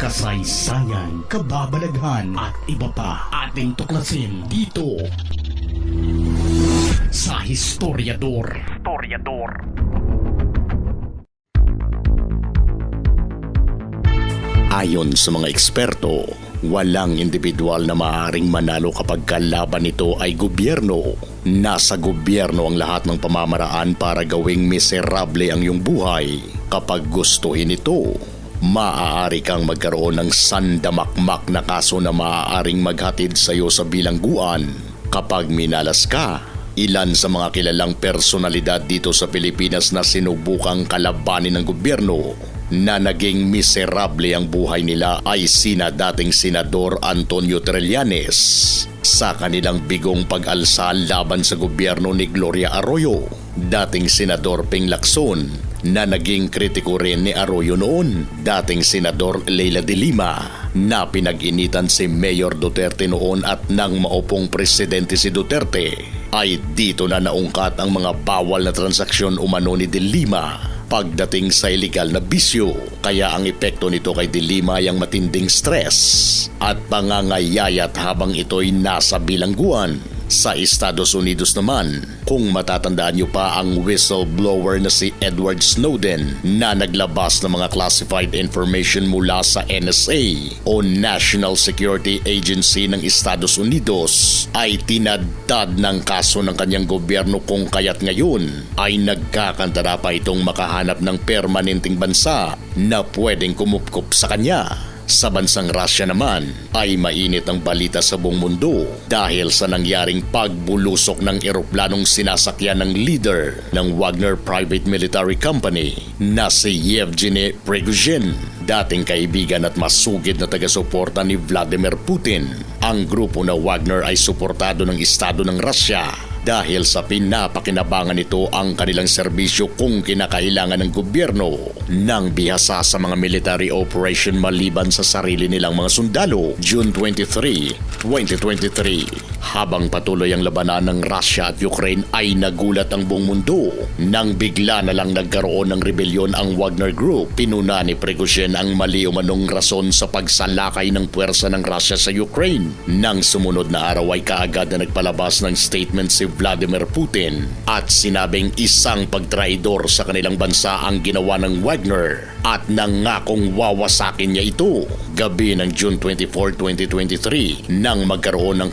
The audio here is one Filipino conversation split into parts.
kasaysayan, kababalaghan at iba pa ating tuklasin dito sa Historiador. Historiador. Ayon sa mga eksperto, walang individual na maaaring manalo kapag kalaban nito ay gobyerno. Nasa gobyerno ang lahat ng pamamaraan para gawing miserable ang iyong buhay. Kapag gustuhin ito, maaari kang magkaroon ng sandamakmak na kaso na maaaring maghatid sa iyo sa bilangguan. Kapag minalas ka, Ilan sa mga kilalang personalidad dito sa Pilipinas na sinubukang kalabanin ng gobyerno na naging miserable ang buhay nila ay sina dating Senador Antonio Trillanes sa kanilang bigong pag-alsa laban sa gobyerno ni Gloria Arroyo, dating Senador Ping Lacson na naging kritiko rin ni Arroyo noon, dating Senador Leila de Lima na pinag-initan si Mayor Duterte noon at nang maupong presidente si Duterte ay dito na naungkat ang mga bawal na transaksyon umano ni De Lima pagdating sa illegal na bisyo. Kaya ang epekto nito kay De Lima ay ang matinding stress at pangangayayat habang ito'y nasa bilangguan. Sa Estados Unidos naman, kung matatandaan niyo pa ang whistleblower na si Edward Snowden na naglabas ng mga classified information mula sa NSA o National Security Agency ng Estados Unidos ay tinadtad ng kaso ng kanyang gobyerno kung kaya't ngayon ay nagkakantara pa itong makahanap ng permanenteng bansa na pwedeng kumupkup sa kanya. Sa bansang Russia naman ay mainit ang balita sa buong mundo dahil sa nangyaring pagbulusok ng eroplanong sinasakyan ng leader ng Wagner Private Military Company na si Yevgeny Prigozhin, dating kaibigan at masugid na taga-suporta ni Vladimir Putin. Ang grupo na Wagner ay suportado ng Estado ng Russia dahil sa pinapakinabangan nito ang kanilang serbisyo kung kinakailangan ng gobyerno ng bihasa sa mga military operation maliban sa sarili nilang mga sundalo. June 23, 2023, habang patuloy ang labanan ng Russia at Ukraine ay nagulat ang buong mundo nang bigla na lang nagkaroon ng rebelyon ang Wagner Group. Pinuna ni Prigozhin ang mali umanong rason sa pagsalakay ng puwersa ng Russia sa Ukraine. Nang sumunod na araw ay kaagad na nagpalabas ng statement si Vladimir Putin at sinabing isang pagtraidor sa kanilang bansa ang ginawa ng Wagner at nangakong wawasakin niya ito. Gabi ng June 24, 2023 nang magkaroon ng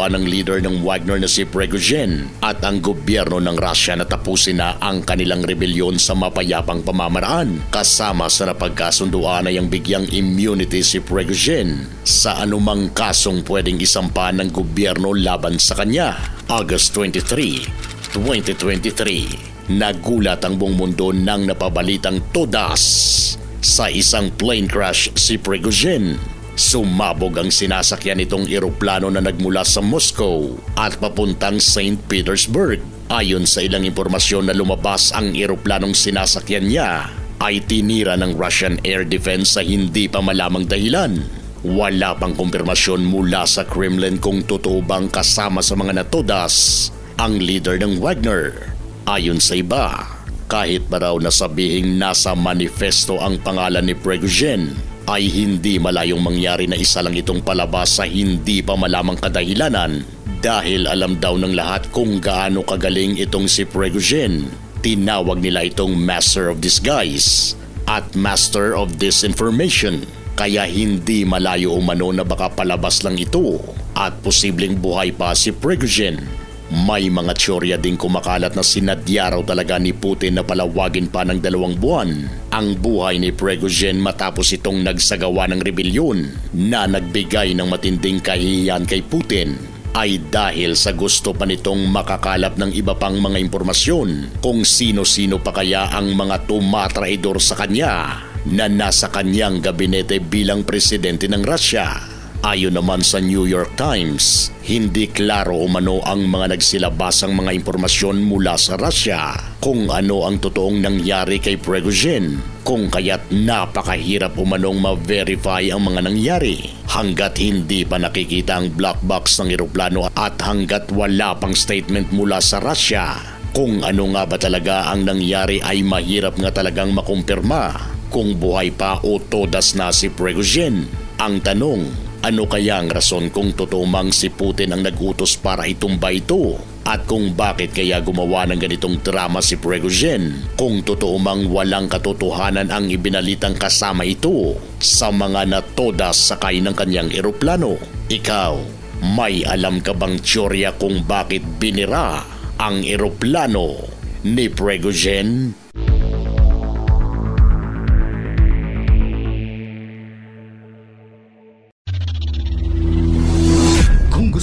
kasunduan ng leader ng Wagner na si Prigozhin at ang gobyerno ng Russia na tapusin na ang kanilang rebelyon sa mapayapang pamamaraan kasama sa napagkasunduan ay ang bigyang immunity si Prigozhin sa anumang kasong pwedeng isampa ng gobyerno laban sa kanya. August 23, 2023, nagulat ang buong mundo nang napabalitang todas sa isang plane crash si Prigozhin. Sumabog ang sinasakyan nitong eroplano na nagmula sa Moscow at papuntang St. Petersburg. Ayon sa ilang impormasyon na lumabas ang eroplanong sinasakyan niya ay tinira ng Russian Air Defense sa hindi pa malamang dahilan. Wala pang kumpirmasyon mula sa Kremlin kung totoo bang kasama sa mga natodas ang leader ng Wagner. Ayon sa iba, kahit pa raw nasabihing nasa manifesto ang pangalan ni Prigozhin, ay hindi malayong mangyari na isa lang itong palabas sa hindi pa malamang kadahilanan dahil alam daw ng lahat kung gaano kagaling itong si Prigozhin. Tinawag nila itong Master of Disguise at Master of Disinformation kaya hindi malayo umano na baka palabas lang ito at posibleng buhay pa si Prigozhin. May mga teorya ding kumakalat na sinadya raw talaga ni Putin na palawagin pa ng dalawang buwan ang buhay ni Prigozhin matapos itong nagsagawa ng rebelyon na nagbigay ng matinding kahihiyan kay Putin ay dahil sa gusto pa nitong makakalap ng iba pang mga impormasyon kung sino-sino pa kaya ang mga tumatraidor sa kanya na nasa kanyang gabinete bilang presidente ng Russia. Ayon naman sa New York Times, hindi klaro umano ang mga nagsilabasang mga impormasyon mula sa Russia kung ano ang totoong nangyari kay Prigozhin kung kaya't napakahirap umanong ma-verify ang mga nangyari hanggat hindi pa nakikita ang black box ng eroplano at hanggat wala pang statement mula sa Russia Kung ano nga ba talaga ang nangyari ay mahirap nga talagang makumpirma kung buhay pa o todas na si Prigozhin. Ang tanong, ano kaya ang rason kung totoo mang si Putin ang nagutos para itumba ito? At kung bakit kaya gumawa ng ganitong drama si Prigozhin? Kung totoo mang walang katotohanan ang ibinalitang kasama ito sa mga natodas sakay ng kanyang eroplano? Ikaw, may alam ka bang teorya kung bakit binira ang eroplano ni Prigozhin?